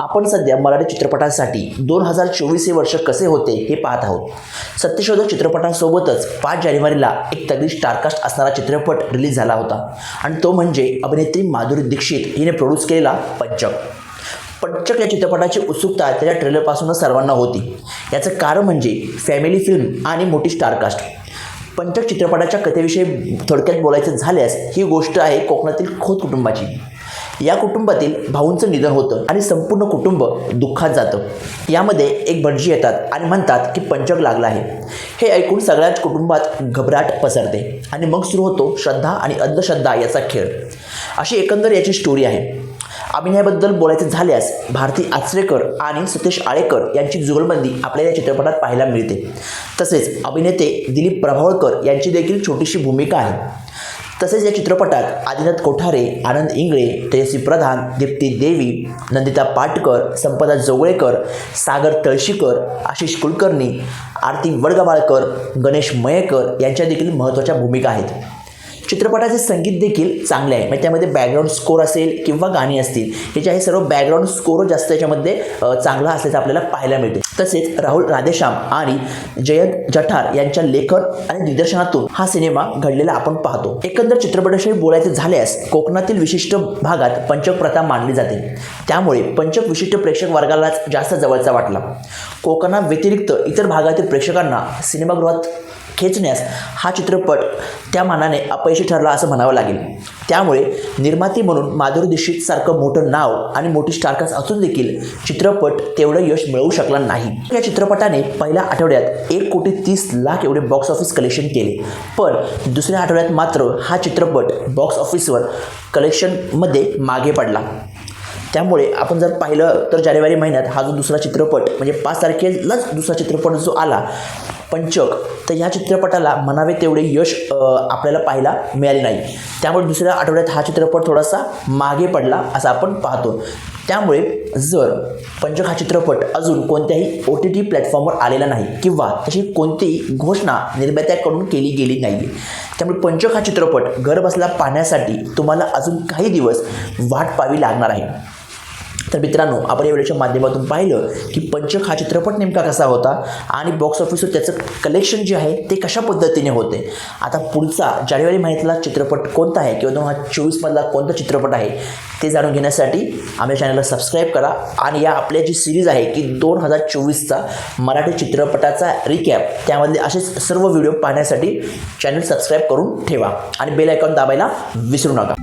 आपण सध्या मराठी चित्रपटांसाठी दोन हजार चोवीस हे वर्ष कसे होते हे पाहत आहोत. सत्यशोधक चित्रपटांसोबतच पाच जानेवारीला एक तगडी स्टारकास्ट असणारा चित्रपट रिलीज झाला होता. आणि तो म्हणजे अभिनेत्री माधुरी दीक्षित हिने प्रोड्यूस केलेला पंचक. पंचक या चित्रपटाची उत्सुकता त्याच्या ट्रेलरपासूनच सर्वांना होती. याचं कारण म्हणजे फॅमिली फिल्म आणि मोठी स्टारकास्ट पंचक चित्रपटाच्या कथेविषयी थोडक्यात बोलायचं झाल्यास ही गोष्ट आहे कोकणातील खोत कुटुंबाची. या कुटुंबातील भाऊंचं निधन होतं आणि संपूर्ण कुटुंब दुःखात जातं. यामध्ये एक भटजी येतात आणि म्हणतात की पंचक लागला आहे. हे ऐकून सगळ्याच कुटुंबात घबराट पसरते आणि मग सुरू होतो श्रद्धा आणि अंधश्रद्धा याचा खेळ. अशी एकंदर याची स्टोरी आहे. अभिनयाबद्दल बोलायचं झाल्यास भारती आचरेकर आणि सतीश आळेकर यांची जुगलबंदी आपल्याला या चित्रपटात पाहायला मिळते. तसेच अभिनेते दिलीप प्रभावळकर यांची देखील छोटीशी भूमिका आहे. तसेच या चित्रपटात आदिनाथ कोठारे आनंद इंगळे तेजस्वी प्रधान दीप्ती देवी नंदिता पाटकर संपदा जोगळेकर सागर तळशीकर आशिष कुलकर्णी आरती वडगवाळकर गणेश मयेकर यांच्या देखील महत्त्वाच्या भूमिका आहेत. चित्रपटाचे संगीत देखील चांगले आहे म्हणजे त्यामध्ये बॅकग्राऊंड स्कोर असेल किंवा गाणी असतील हे जे आहे सर्व बॅकग्राऊंड स्कोर जास्त याच्यामध्ये चांगला असल्याचं आपल्याला पाहायला मिळते. तसेच राहुल राधेश्याम आणि जयंत जठार यांच्या लेखन आणि दिग्दर्शनातून हा सिनेमा घडलेला आपण पाहतो. एकंदर चित्रपटाविषयी बोलायचे झाल्यास कोकणातील विशिष्ट भागात पंचक प्रथा मानली जाते. त्यामुळे पंचक विशिष्ट प्रेक्षक वर्गालाच जास्त जवळचा वाटला. कोकणा व्यतिरिक्त इतर भागातील प्रेक्षकांना सिनेमागृहात खेचण्यास हा चित्रपट त्या मानाने अपयशी ठरला असं म्हणावं लागेल. त्यामुळे निर्माती म्हणून माधुरी दीक्षित सारखं मोठं नाव आणि मोठी स्टारकास्ट असून देखील चित्रपट तेवढं यश मिळवू शकला नाही. या चित्रपटाने पहिल्या आठवड्यात एक कोटी तीस लाख एवढे बॉक्स ऑफिस कलेक्शन केले. पण दुसऱ्या आठवड्यात मात्र हा चित्रपट बॉक्स ऑफिसवर कलेक्शनमध्ये मागे पडला. त्यामुळे आपण जर पाहिलं तर जानेवारी महिन्यात हा जो दुसरा चित्रपट म्हणजे पाच तारखेलाच दुसरा चित्रपट जो आला पंचक. तर ह्या चित्रपटाला म्हणावे तेवढे यश आपल्याला पाहायला मिळाले नाही. त्यामुळे दुसऱ्या आठवड्यात हा चित्रपट थोडासा मागे पडला असं आपण पाहतो. त्यामुळे जर पंचक हा चित्रपट अजून कोणत्याही ओ टी टी प्लॅटफॉर्मवर आलेला नाही किंवा तशी कोणतीही घोषणा निर्मात्याकडून केली गेली नाही त्यामुळे पंचक हा चित्रपट घरबसला पाहण्यासाठी तुम्हाला अजून काही दिवस वाट पाहावी लागणार आहे. तर मित्रांनो आपण या व्हिडिओच्या माध्यमातून पाहिलं की पंचक हा चित्रपट नेमका कसा होता आणि बॉक्स ऑफिसवर त्याचं कलेक्शन जे आहे ते कशा पद्धतीने होते? आता पुढचा जानेवारी महिन्यातला चित्रपट कोणता आहे किंवा दोन हजार चोवीसमधला कोणता चित्रपट आहे ते जाणून घेण्यासाठी आमच्या चॅनलला सबस्क्राईब करा आणि या आपल्या जी सिरीज आहे की दोन हजार चोवीसचा मराठी चित्रपटाचा रिकॅप त्यामधले असेच सर्व व्हिडिओ पाहण्यासाठी चॅनल सबस्क्राईब करून ठेवा आणि बेल आयकॉन दाबायला विसरू नका.